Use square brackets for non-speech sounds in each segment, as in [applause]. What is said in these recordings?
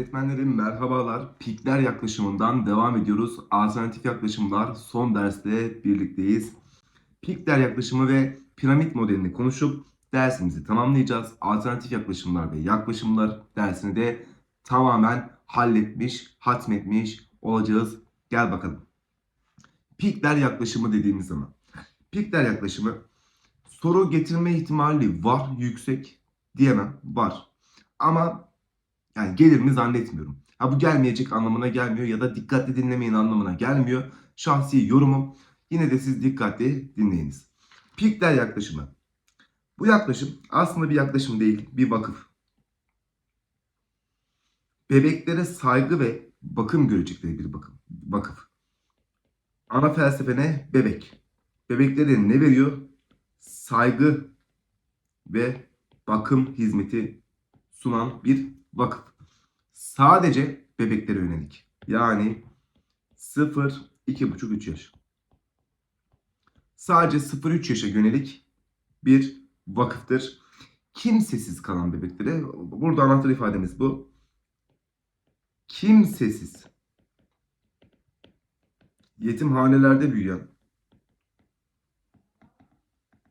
Öğretmenlerim merhabalar. Pikler yaklaşımından devam ediyoruz. Alternatif yaklaşımlar son derste birlikteyiz. Pikler yaklaşımı ve piramit modelini konuşup dersimizi tamamlayacağız. Alternatif yaklaşımlar ve yaklaşımlar dersini de tamamen halletmiş, hatmetmiş olacağız. Gel bakalım. Pikler yaklaşımı dediğimiz zaman. Pikler yaklaşımı soru getirme ihtimali var yüksek diyemem var. Ama yani gelir mi zannetmiyorum. Ha bu gelmeyecek anlamına gelmiyor ya da dikkatli dinlemeyin anlamına gelmiyor. Şahsi yorumum. Yine de siz dikkatli dinleyiniz. Pikler yaklaşımı. Bu yaklaşım aslında bir yaklaşım değil, bir vakıf. Bebeklere saygı ve bakım görecekleri bir bakım, vakıf. Ana felsefe ne? Bebek. Bebeklere ne veriyor? Saygı ve bakım hizmeti sunan bir vakıf. Sadece bebeklere yönelik. Yani 0, 2,5, 3 yaş. Sadece 0-3 yaşa yönelik bir vakıftır. Kimsesiz kalan bebeklere, burada anahtar ifademiz bu. Kimsesiz, yetimhanelerde büyüyen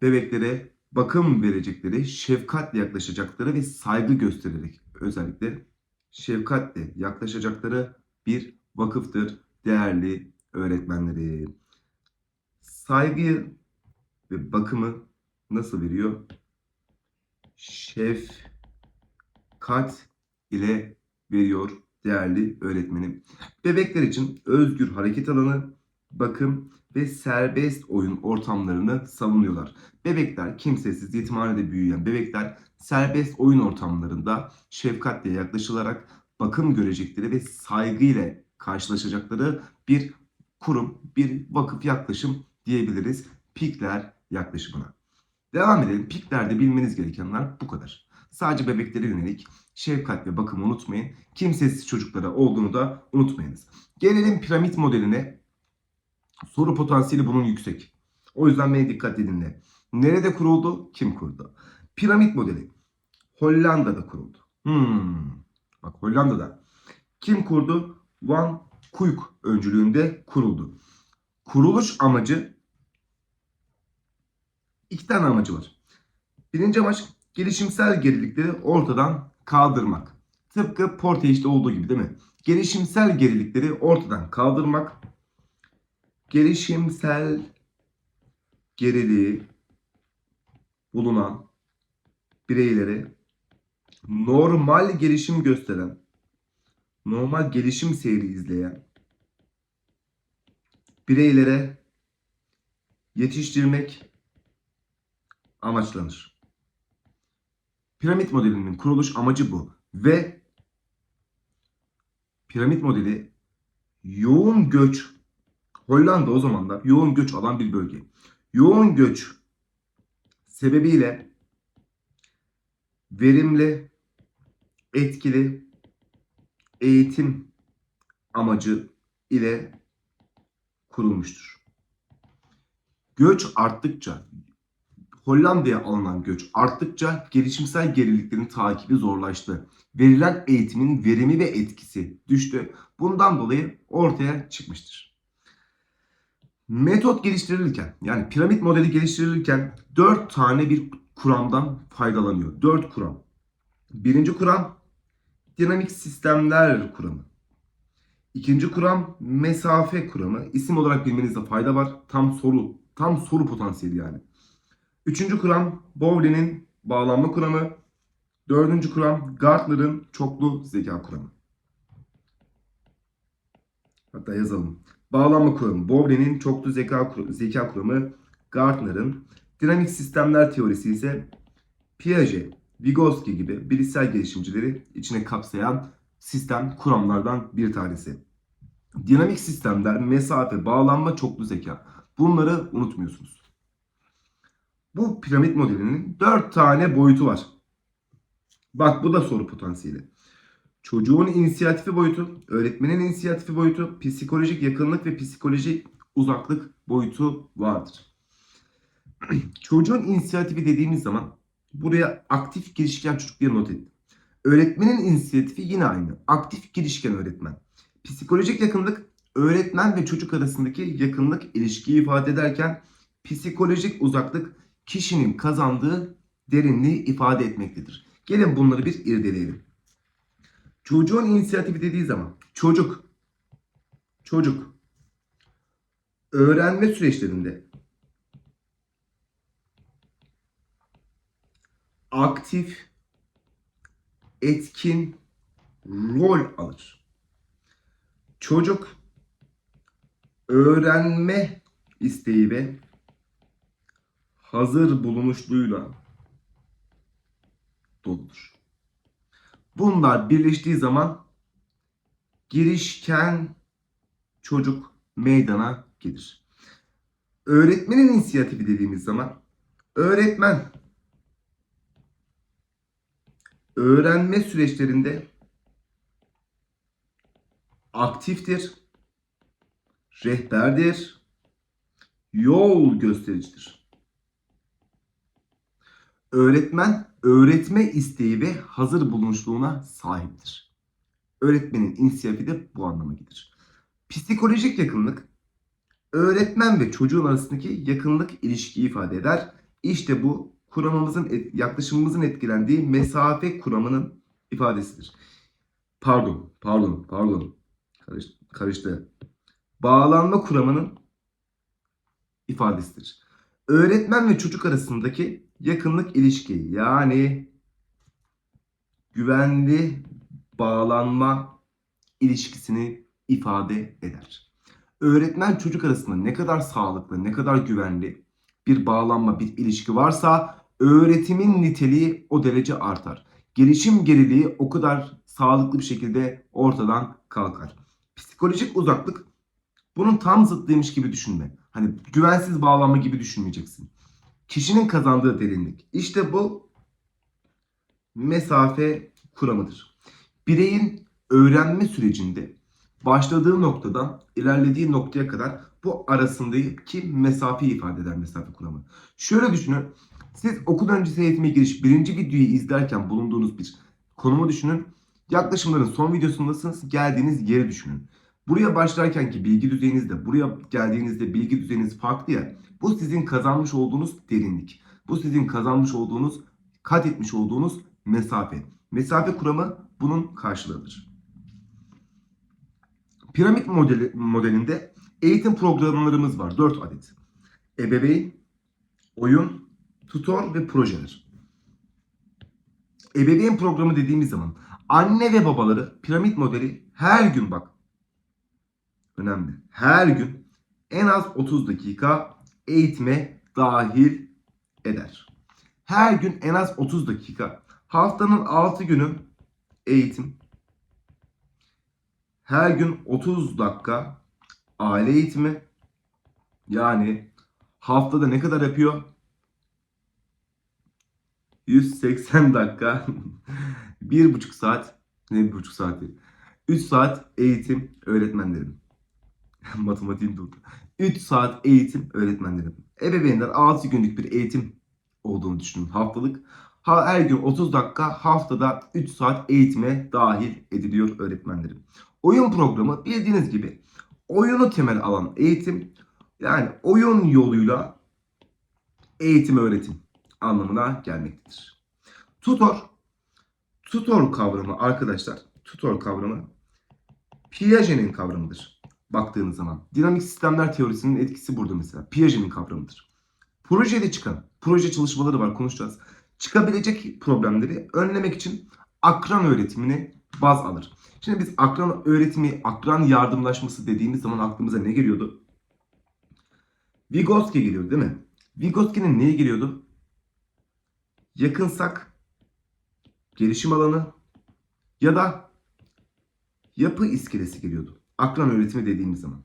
bebeklere bakım verecekleri, şefkatle yaklaşacakları ve saygı göstererek özellikle şefkatle yaklaşacakları bir vakıftır değerli öğretmenleri. Saygı ve bakımı nasıl veriyor? Şefkat ile veriyor değerli öğretmenim. Bebekler için özgür hareket alanı, bakım ve serbest oyun ortamlarını savunuyorlar. Bebekler kimsesiz yetimhanede büyüyen bebekler serbest oyun ortamlarında şefkatle yaklaşılarak bakım görecekleri ve saygıyla karşılaşacakları bir kurum, bir vakıf yaklaşım diyebiliriz Pikler yaklaşımına. Devam edelim. Piklerde bilmeniz gerekenler bu kadar. Sadece bebeklere yönelik şefkat ve bakımı unutmayın. Kimsesiz çocuklara olduğunu da unutmayınız. Gelelim piramit modeline. Soru potansiyeli bunun yüksek. O yüzden beni dikkatli dinle. Nerede kuruldu? Kim kurdu? Piramit modeli Hollanda'da kuruldu. Hmm. Bak Hollanda'da. Kim kurdu? Van Kuyk öncülüğünde kuruldu. Kuruluş amacı iki tane amacı var. Birinci amaç gelişimsel gerilikleri ortadan kaldırmak. Tıpkı Portage'de olduğu gibi değil mi? Gelişimsel gerilikleri ortadan kaldırmak. Gelişimsel geriliği bulunan bireylere normal gelişim gösteren, normal gelişim seyri izleyen bireylere yetiştirmek amaçlanır. Piramit modelinin kuruluş amacı bu ve piramit modeli yoğun göç Hollanda o zamanlar yoğun göç alan bir bölge. Yoğun göç sebebiyle verimli, etkili eğitim amacı ile kurulmuştur. Göç arttıkça, Hollanda'ya alınan göç arttıkça gelişimsel geriliklerin takibi zorlaştı. Verilen eğitimin verimi ve etkisi düştü. Bundan dolayı ortaya çıkmıştır. Metot geliştirilirken yani piramit modeli geliştirilirken 4 tane bir kuramdan faydalanıyor. 4 kuram. Birinci kuram dinamik sistemler kuramı. İkinci kuram mesafe kuramı. İsim olarak bilmenizde fayda var. Tam soru, tam soru potansiyeli yani. Üçüncü kuram Bowley'nin bağlanma kuramı. Dördüncü kuram Gartner'ın çoklu zeka kuramı. Hatta yazalım. Bağlanma kuramı Bowley'nin çoklu zeka, zeka kuramı. Gartner'ın dinamik sistemler teorisi ise Piaget, Vygotsky gibi bilişsel gelişimcileri içine kapsayan sistem kuramlardan bir tanesi. Dinamik sistemler, mesafe, bağlanma, çoklu zeka. Bunları unutmuyorsunuz. Bu piramit modelinin 4 tane boyutu var. Bak bu da soru potansiyeli. Çocuğun inisiyatifi boyutu, öğretmenin inisiyatifi boyutu, psikolojik yakınlık ve psikolojik uzaklık boyutu vardır. [clears throat] Çocuğun inisiyatifi dediğimiz zaman buraya aktif girişken çocuk diye not ettim. Öğretmenin inisiyatifi yine aynı. Aktif girişken öğretmen. Psikolojik yakınlık öğretmen ve çocuk arasındaki yakınlık ilişkiyi ifade ederken psikolojik uzaklık kişinin kazandığı derinliği ifade etmektedir. Gelin bunları bir irdeleyelim. Çocuğun inisiyatifi dediği zaman çocuk çocuk öğrenme süreçlerinde aktif etkin rol alır. Çocuk öğrenme isteği ve hazır bulunuşluğuyla doludur. Bunlar birleştiği zaman girişken çocuk meydana gelir. Öğretmenin inisiyatifi dediğimiz zaman öğretmen öğrenme süreçlerinde aktiftir, rehberdir, yol göstericidir. Öğretmen öğretme isteği ve hazır bulunuşluğuna sahiptir. Öğretmenin inisiyatifi de bu anlama gelir. Psikolojik yakınlık öğretmen ve çocuğun arasındaki yakınlık ilişkiyi ifade eder. İşte bu kuramımızın yaklaşımımızın etkilendiği mesafe kuramının ifadesidir. Pardon, pardon, pardon. Karış- karıştı. Bağlanma kuramının ifadesidir. Öğretmen ve çocuk arasındaki yakınlık ilişki yani güvenli bağlanma ilişkisini ifade eder. Öğretmen çocuk arasında ne kadar sağlıklı, ne kadar güvenli bir bağlanma, bir ilişki varsa öğretimin niteliği o derece artar. Gelişim geriliği o kadar sağlıklı bir şekilde ortadan kalkar. Psikolojik uzaklık bunun tam zıttıymış gibi düşünme. Hani güvensiz bağlanma gibi düşünmeyeceksin. Kişinin kazandığı derinlik. İşte bu mesafe kuramıdır. Bireyin öğrenme sürecinde başladığı noktadan ilerlediği noktaya kadar bu arasındaki mesafeyi ifade eder mesafe kuramı. Şöyle düşünün. Siz okul öncesi eğitime giriş birinci videoyu izlerken bulunduğunuz bir konumu düşünün. Yaklaşımların son videosundasınız. Geldiğiniz yeri düşünün. Buraya başlarkenki bilgi düzeyinizde, buraya geldiğinizde bilgi düzeyiniz farklı ya. Bu sizin kazanmış olduğunuz derinlik. Bu sizin kazanmış olduğunuz, kat etmiş olduğunuz mesafe. Mesafe kuramı bunun karşılığıdır. Piramit modeli, modelinde eğitim programlarımız var. 4 adet. Ebeveyn, oyun, tutor ve projeler. Ebeveyn programı dediğimiz zaman anne ve babaları piramit modeli her gün bak önemli. Her gün en az 30 dakika eğitime dahil eder. Her gün en az 30 dakika. Haftanın 6 günü eğitim. Her gün 30 dakika aile eğitimi. Yani haftada ne kadar yapıyor? 180 dakika. [laughs] 1,5 saat. Ne 1,5 saat değil. 3 saat eğitim öğretmenlerim. [laughs] Matematiğim durdu. 3 saat eğitim öğretmenlerim. Ebeveynler 6 günlük bir eğitim olduğunu düşünün haftalık. Ha, her gün 30 dakika haftada 3 saat eğitime dahil ediliyor öğretmenlerim. Oyun programı bildiğiniz gibi oyunu temel alan eğitim yani oyun yoluyla eğitim öğretim anlamına gelmektedir. Tutor tutor kavramı arkadaşlar tutor kavramı Piaget'in kavramıdır baktığınız zaman. Dinamik sistemler teorisinin etkisi burada mesela. Piaget'in kavramıdır. Projede çıkan, proje çalışmaları var konuşacağız. Çıkabilecek problemleri önlemek için akran öğretimini baz alır. Şimdi biz akran öğretimi, akran yardımlaşması dediğimiz zaman aklımıza ne geliyordu? Vygotsky geliyordu değil mi? Vygotsky'nin neye geliyordu? Yakınsak gelişim alanı ya da yapı iskelesi geliyordu. Akran öğretimi dediğimiz zaman.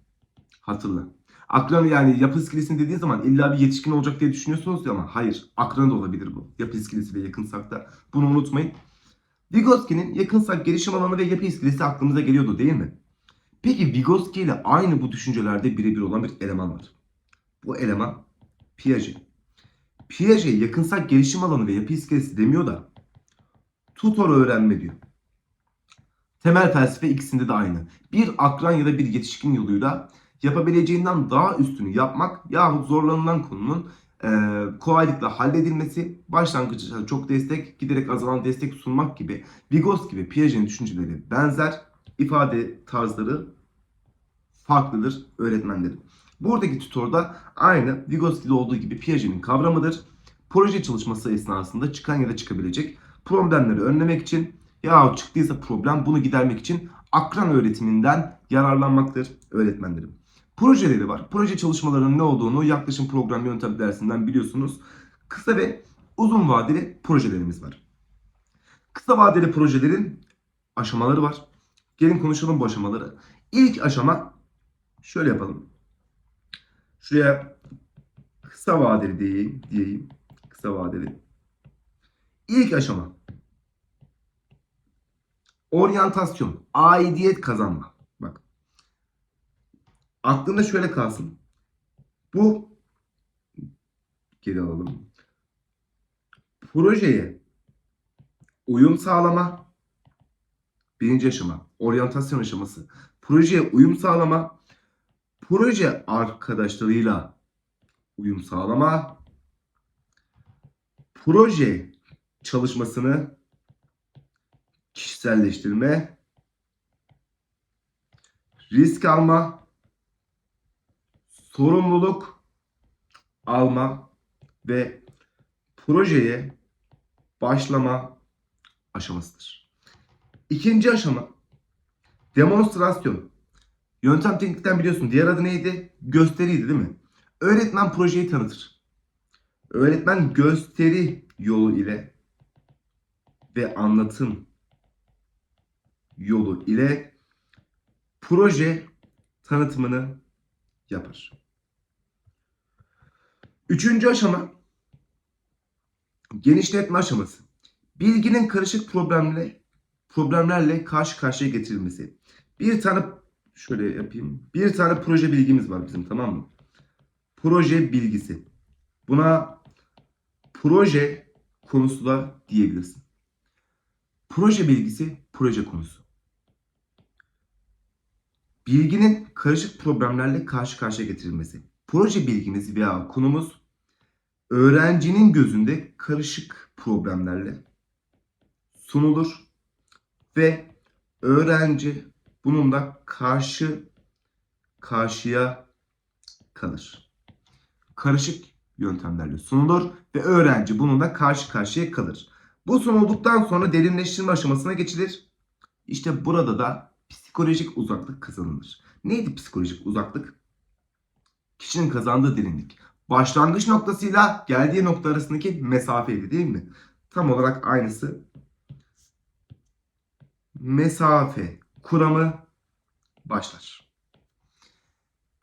Hatırla. Akran yani yapı iskelesini dediğin zaman illa bir yetişkin olacak diye düşünüyorsunuz ya ama hayır. Akran da olabilir bu. Yapı iskelesi ve yakınsak da. Bunu unutmayın. Vygotsky'nin yakınsak gelişim alanı ve yapı iskelesi aklımıza geliyordu değil mi? Peki Vygotsky ile aynı bu düşüncelerde birebir olan bir eleman var. Bu eleman Piaget. Piaget yakınsak gelişim alanı ve yapı iskelesi demiyor da Tutor öğrenme diyor. Temel felsefe ikisinde de aynı. Bir akran ya da bir yetişkin yoluyla yapabileceğinden daha üstünü yapmak yahut zorlanılan konunun e, kolaylıkla halledilmesi, başlangıçta çok destek, giderek azalan destek sunmak gibi Vygotsky gibi Piaget'in düşünceleri benzer, ifade tarzları farklıdır öğretmenlerin. Buradaki tutor da aynı Vygotsky'de olduğu gibi Piaget'in kavramıdır. Proje çalışması esnasında çıkan ya da çıkabilecek problemleri önlemek için yahut çıktıysa problem bunu gidermek için akran öğretiminden yararlanmaktır öğretmenlerim. Projeleri var. Proje çalışmalarının ne olduğunu yaklaşım program yöntem dersinden biliyorsunuz. Kısa ve uzun vadeli projelerimiz var. Kısa vadeli projelerin aşamaları var. Gelin konuşalım bu aşamaları. İlk aşama şöyle yapalım. Şuraya kısa vadeli diyeyim, diyeyim. Kısa vadeli. İlk aşama. Oryantasyon, aidiyet kazanma. Bak. Aklında şöyle kalsın. Bu geri alalım. Projeye uyum sağlama birinci aşama. Oryantasyon aşaması. Projeye uyum sağlama. Proje arkadaşlarıyla uyum sağlama. Proje çalışmasını kişiselleştirme, risk alma, sorumluluk alma ve projeye başlama aşamasıdır. İkinci aşama demonstrasyon. Yöntem teknikten biliyorsun. Diğer adı neydi? Gösteriydi değil mi? Öğretmen projeyi tanıtır. Öğretmen gösteri yolu ile ve anlatım yolu ile proje tanıtımını yapar. Üçüncü aşama genişletme aşaması. Bilginin karışık problemle problemlerle karşı karşıya getirilmesi. Bir tane şöyle yapayım. Bir tane proje bilgimiz var bizim tamam mı? Proje bilgisi. Buna proje konusu da diyebilirsin. Proje bilgisi, proje konusu. Bilginin karışık problemlerle karşı karşıya getirilmesi. Proje bilgimiz veya konumuz öğrencinin gözünde karışık problemlerle sunulur ve öğrenci bununla karşı karşıya kalır. Karışık yöntemlerle sunulur ve öğrenci bununla karşı karşıya kalır. Bu sunulduktan sonra derinleştirme aşamasına geçilir. İşte burada da psikolojik uzaklık kazanılır. Neydi psikolojik uzaklık? Kişinin kazandığı derinlik. Başlangıç noktasıyla geldiği nokta arasındaki mesafeydi değil mi? Tam olarak aynısı. Mesafe kuramı başlar.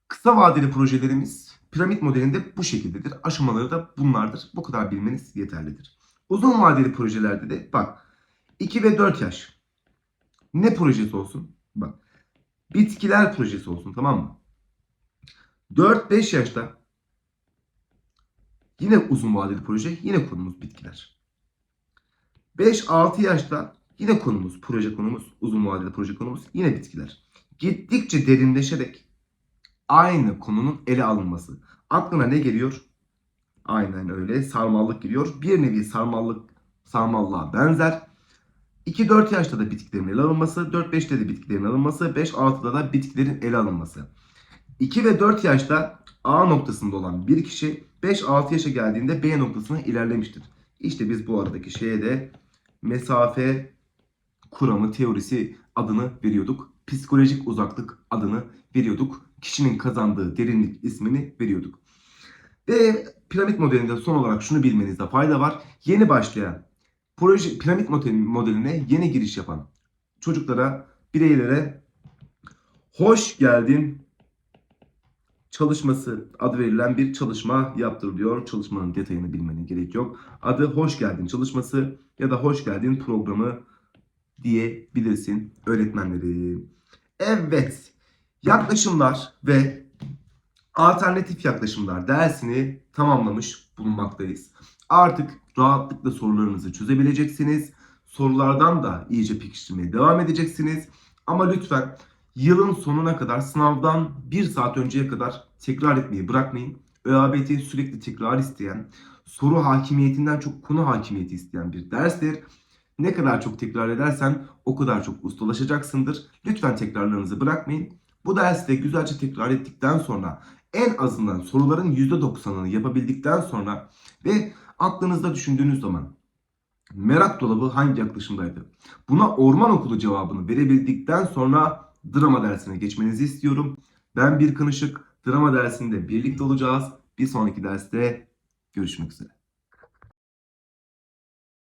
Kısa vadeli projelerimiz piramit modelinde bu şekildedir. Aşamaları da bunlardır. Bu kadar bilmeniz yeterlidir. Uzun vadeli projelerde de bak 2 ve 4 yaş ne projesi olsun? Bak bitkiler projesi olsun tamam mı? 4-5 yaşta yine uzun vadeli proje yine konumuz bitkiler. 5-6 yaşta yine konumuz proje konumuz uzun vadeli proje konumuz yine bitkiler. Gittikçe derinleşerek aynı konunun ele alınması. Aklına ne geliyor? Aynen öyle sarmallık geliyor. Bir nevi sarmallık sarmallığa benzer. 2-4 yaşta da bitkilerin ele alınması, 4-5'te de bitkilerin alınması, 5-6'da da bitkilerin ele alınması. 2 ve 4 yaşta A noktasında olan bir kişi 5-6 yaşa geldiğinde B noktasına ilerlemiştir. İşte biz bu aradaki şeye de mesafe kuramı teorisi adını veriyorduk. Psikolojik uzaklık adını veriyorduk. Kişinin kazandığı derinlik ismini veriyorduk. Ve piramit modelinde son olarak şunu bilmenizde fayda var. Yeni başlayan proje piramit modeline yeni giriş yapan çocuklara, bireylere hoş geldin çalışması adı verilen bir çalışma yaptırılıyor. Çalışmanın detayını bilmene gerek yok. Adı hoş geldin çalışması ya da hoş geldin programı diyebilirsin öğretmenleri. Evet. Yaklaşımlar ve alternatif yaklaşımlar dersini tamamlamış bulunmaktayız. Artık rahatlıkla sorularınızı çözebileceksiniz. sorulardan da iyice pekiştirmeye devam edeceksiniz. Ama lütfen yılın sonuna kadar sınavdan bir saat önceye kadar tekrar etmeyi bırakmayın. ÖABT sürekli tekrar isteyen, soru hakimiyetinden çok konu hakimiyeti isteyen bir derstir. Ne kadar çok tekrar edersen o kadar çok ustalaşacaksındır. Lütfen tekrarlarınızı bırakmayın. Bu derste güzelce tekrar ettikten sonra en azından soruların %90'ını yapabildikten sonra ve aklınızda düşündüğünüz zaman merak dolabı hangi yaklaşımdaydı? Buna orman okulu cevabını verebildikten sonra drama dersine geçmenizi istiyorum. Ben bir Kınışık drama dersinde birlikte olacağız. Bir sonraki derste görüşmek üzere.